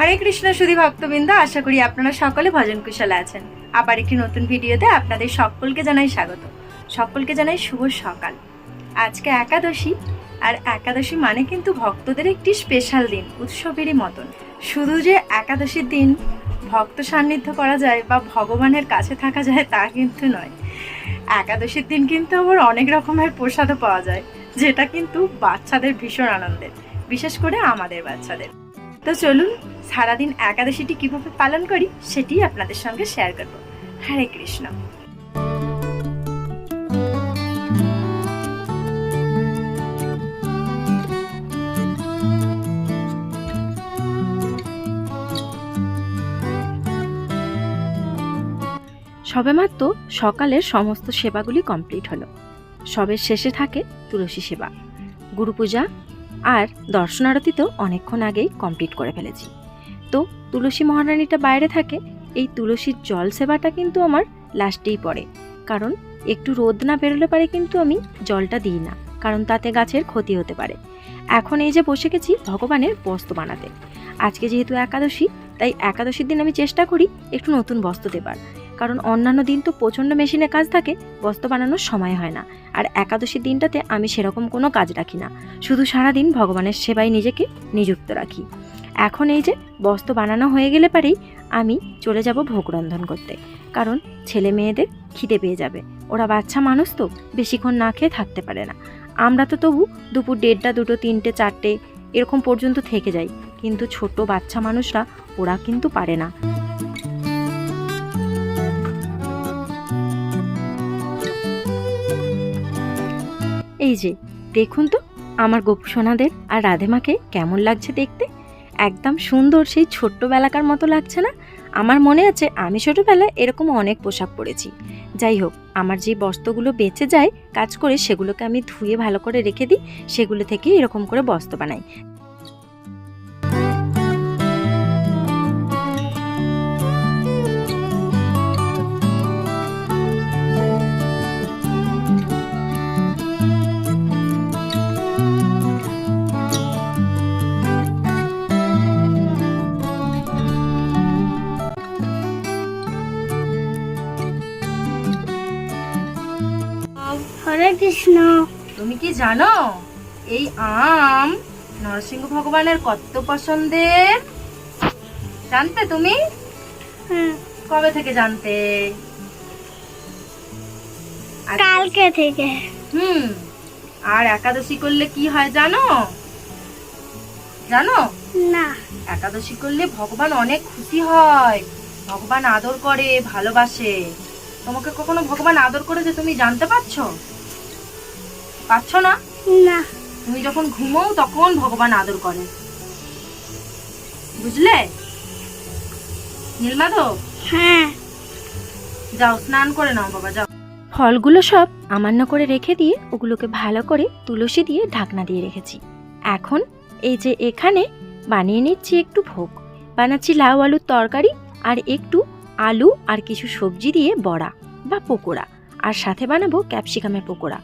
হরে কৃষ্ণ, সুধী ভক্তবৃন্দ, আশা করি আপনারা সকলে ভজন কুশলে আছেন। আবার একটি নতুন ভিডিওতে আপনাদের সকলকে জানাই স্বাগত। সকলকে জানাই শুভ সকাল। আজকে একাদশী, আর একাদশী মানে কিন্তু ভক্তদের একটি স্পেশাল দিন, উৎসবেরই মতন। শুধু যে একাদশীর দিন ভক্ত সান্নিধ্য করা যায় বা ভগবানের কাছে থাকা যায় তা কিন্তু নয়। একাদশীর দিন কিন্তু আবার অনেক রকমের প্রসাদও পাওয়া যায়, যেটা কিন্তু বাচ্চাদের ভীষণ আনন্দের, বিশেষ করে আমাদের বাচ্চাদের। তো চলুন, সারাদিন একাদশীটি কীভাবে পালন করি সেটি আপনাদের সঙ্গে শেয়ার করব। হরে কৃষ্ণ। সবেমাত্র সকালের সমস্ত সেবাগুলি কমপ্লিট হলো। সবের শেষে থাকে তুলসী সেবা। গুরু পূজা আর দর্শনারতি তো অনেকক্ষণ আগেই কমপ্লিট করে ফেলেছি। তো তুলসী মহারানীটা বাইরে থাকে, এই তুলসীর জল সেবাটা কিন্তু আমার লাস্টেই পড়ে। কারণ একটু রোদ না বেরোলে পারে কিন্তু আমি জলটা দিই না, কারণ তাতে গাছের ক্ষতি হতে পারে। এখন এই যে বসে গেছি ভগবানের বস্ত্র বানাতে। আজকে যেহেতু একাদশী, তাই একাদশীর দিন আমি চেষ্টা করি একটু নতুন বস্ত্র দেবার। কারণ অন্যান্য দিন তো প্রচণ্ড মেশিনে কাজ থাকে, বস্ত্র বানানোর সময় হয় না। আর একাদশীর দিনটাতে আমি সেরকম কোনো কাজ রাখি না। শুধু সারাদিন ভগবানের সেবায় নিজেকে নিযুক্ত রাখি। এখন এই যে বস্ত্র বানানো হয়ে গেলে পারেই আমি চলে যাব ভোগ রন্ধন করতে। কারণ ছেলে মেয়েদের খিদে পেয়ে যাবে। ওরা বাচ্চা মানুষ তো, বেশিক্ষণ না খেয়ে থাকতে পারে না। আমরা তো তবু দুপুর দেড়টা, দুটো, তিনটে, চারটে এরকম পর্যন্ত থেকে যাই। কিন্তু ছোট বাচ্চা মানুষরা ওরা কিন্তু পারে না। এই যে, দেখুন তো, আমার গোপু সোনাদের আর রাধেমাকে কেমন লাগছে দেখতে। একদম সুন্দর সেই ছোট্ট বেলাকার মতো লাগছে না? আমার মনে আছে আমি ছোটোবেলায় এরকম অনেক পোশাক পরেছি। যাই হোক, আমার যে বস্ত্রগুলো বেঁচে যায়, কাজ করে সেগুলোকে আমি ধুয়ে ভালো করে রেখে দিই, সেগুলো থেকে এরকম করে বস্ত্র বানাই। হরে কৃষ্ণ। তুমি কি জানো এই আম নরসিংহ ভগবানের কত পছন্দের জানতে তুমি? কবে থেকে জানতে? কালকে থেকে। হুম আর একাদশী করলে কি হয় জানো? জানো? না। একাদশী করলে ভগবান অনেক খুশি হয় ভগবান আদর করে ভালোবাসে। তোমাকে কখনো ভগবান আদর করেছে তুমি জানতে পারছ? পাচ্ছ না? না। তুমি যখন ঘুমোও তখন ভগবান আদর করে। বুঝলে? নীলমাধব? হ্যাঁ। যাও স্নান করে নাও বাবা যাও। ফলগুলো সব আমান্য করে রেখে দিয়ে ওগুলোকে ভালো করে তুলসী দিয়ে ঢাকনা দিয়ে রেখেছি। এখন এই যে এখানে বানিয়ে নিচ্ছি একটু ভোগ। বানাচ্ছি লাউ আলুর তরকারি আর একটু আলু আর কিছু সবজি দিয়ে বড়া বা পকোড়া। আর সাথে বানাবো ক্যাপসিকামের পকোড়া।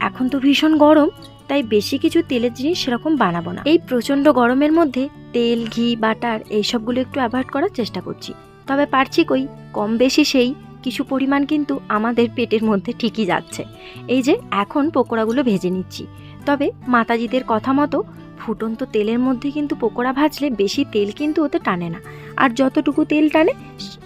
এখন তো ভীষণ গরম, তাই বেশি কিছু তেলের জিনিস সেরকম বানাবো না। এই প্রচণ্ড গরমের মধ্যে তেল, ঘি, বাটার এইসবগুলো একটু অ্যাভয়েড করার চেষ্টা করছি। তবে পারছি কই, কম বেশি সেই কিছু পরিমাণ কিন্তু আমাদের পেটের মধ্যে ঠিকই যাচ্ছে। এই যে এখন পকোড়াগুলো ভেজে নিচ্ছি। তবে মাতাজিদের কথা মতো ফুটন্ত তেলের মধ্যে কিন্তু পকোড়া ভাজলে বেশি তেল কিন্তু ওতে টানে না। আর যতটুকু তেল টানে,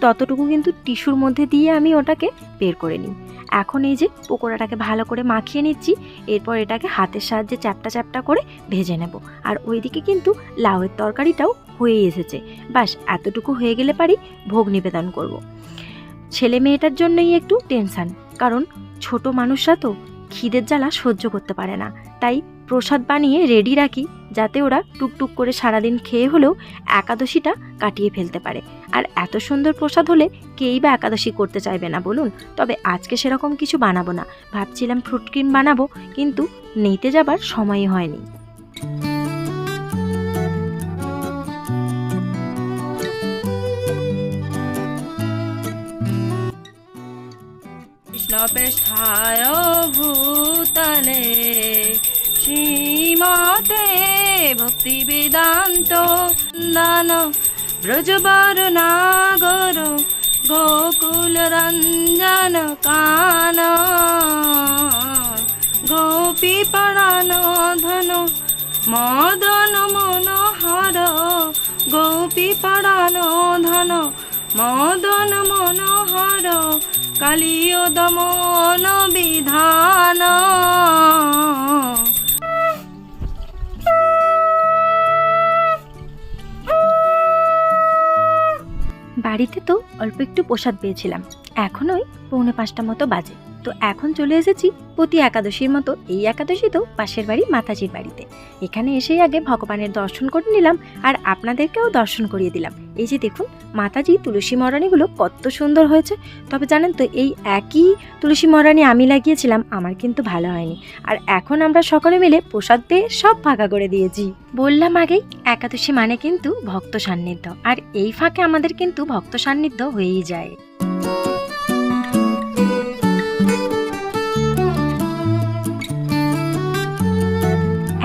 ততটুকু কিন্তু টিস্যুর মধ্যে দিয়ে আমি ওটাকে বের করে নিই। এখন এই যে পকোড়াটাকে ভালো করে মাখিয়ে নিচ্ছি, এরপর এটাকে হাতের সাহায্যে চ্যাপটা চ্যাপটা করে ভেজে নেব। আর ওইদিকে কিন্তু লাউয়ের তরকারিটাও হয়ে এসেছে। বাস, এতটুকু হয়ে গেলে পারি ভোগ নিবেদন করব। ছেলে মেয়েটার জন্যই একটু টেনশান, কারণ ছোট মানুষরা তো খিদের জ্বালা সহ্য করতে পারে না। তাই প্রসাদ বানিয়ে রেডি রাখি, যাতে ওরা টুকটুক করে সারাদিন খেয়ে হলেও একাদশীটা কাটিয়ে ফেলতে পারে। আর এত সুন্দর প্রসাদ হলে কেই বা একাদশী করতে চাইবে না বলুন? তবে আজকে সেরকম কিছু বানাবো না। ভাবছিলাম ফ্রুট ক্রিম বানাবো, কিন্তু নিতে যাবার সময়ই হয়নি। ভূতলে শ্রীমতে ভক্তি বেদান্ত দান ব্রজবার নাগর গোকুল রঞ্জন কান গোপী পড়ান ধন মদন মনোহর গোপী পড়ান ধন মদন মনোহর কালিয় দমন বিধান বাড়িতে তো অল্প একটু প্রসাদ পেয়েছিলাম। এখন ওই পৌনে পাঁচটা মতো বাজে। তো এখন চলে এসেছি প্রতি একাদশীর মতো। এই একাদশীতেও পাশের বাড়ি মাতাজির বাড়িতে। এখানে এসেই আগে ভগবানের দর্শন করে নিলাম আর আপনাদেরকেও দর্শন করিয়ে দিলাম। এই যে দেখুন, মাতাজি তুলসী মরানিগুলো কত সুন্দর হয়েছে। তবে জানেন তো, এই একই তুলসী মরানি আমি লাগিয়েছিলাম, আমার কিন্তু ভালো হয়নি। আর এখন আমরা সকলে মিলে প্রসাদ পেয়ে সব ফাঁকা করে দিয়েছি। বললাম আগেই, একাদশী মানে কিন্তু ভক্ত সান্নিধ্য। আর এই ফাঁকে আমাদের কিন্তু ভক্ত সান্নিধ্য হয়েই যায়।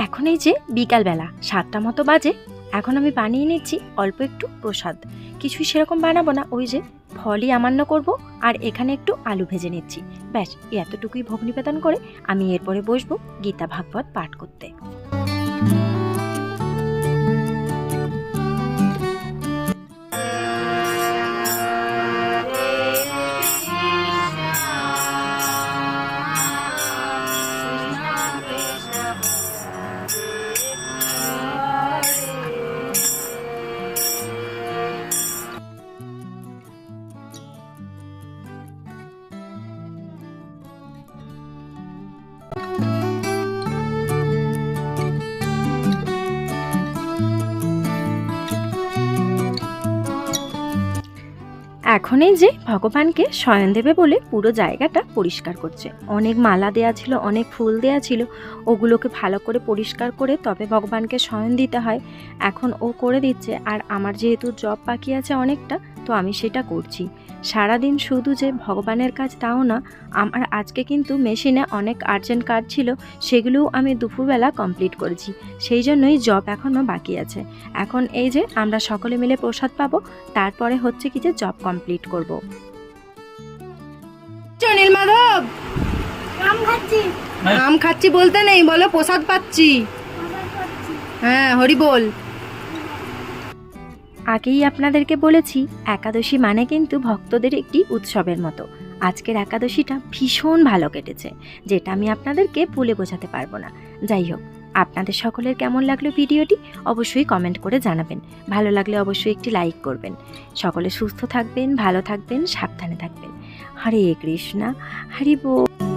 এখন এই যে বিকালবেলা, সাতটা মতো বাজে এখন আমি বানিয়ে নিচ্ছি অল্প একটু প্রসাদ। কিছুই সেরকম বানাবো না, ওই যে ফলই আমান্য করব আর এখানে একটু আলু ভেজে নিচ্ছি। ব্যাস, এতটুকুই ভোগ নিবেদন করে আমি এরপরে বসবো গীতা ভাগবত পাঠ করতে। এখন এই যে ভগবানকে শয়ন দেবে বলে পুরো জায়গাটা পরিষ্কার করছে। অনেক মালা দেয়া ছিল, অনেক ফুল দেয়া ছিল। ওগুলোকে ভালো করে পরিষ্কার করে তবে ভগবানকে শয়ন দিতে হয়। এখন ও করে দিচ্ছে আর আমার যেহেতু জব বাকি আছে অনেকটা, তো আমি সেটা করছি। সারাদিন শুধু যে ভগবানের কাজ তাও না, আমার আজকে কিন্তু মেশিনে অনেক আর্জেন্ট কাজ ছিল, সেগুলোও আমি দুপুরবেলা কমপ্লিট করেছি। সেই জন্যই জব এখনও বাকি আছে। এখন এই যে আমরা সকলে মিলে প্রসাদ পাবো, তারপরে হচ্ছে কি যে জব কমপ্লিট করব। নীল মাধব! আম খাচ্ছি। আম খাচ্ছি বলতে নেই বলো প্রসাদ পাচ্ছি। হ্যাঁ হরি বল। আগেই আপনাদেরকে বলেছি একাদশী মানে কিন্তু ভক্তদের একটি উৎসবের মতো। আজকের একাদশীটা ভীষণ ভালো কেটেছে যেটা আমি আপনাদেরকে বলে বোঝাতে পারব না। যাই হোক আপনাদের সকলের কেমন লাগল ভিডিওটি অবশ্যই কমেন্ট করে জানাবেন। ভালো লাগলে অবশ্যই একটি লাইক করবেন। সকলে সুস্থ থাকবেন, ভালো থাকবেন, সাবধানে থাকবেন। হরে কৃষ্ণা, হরি বল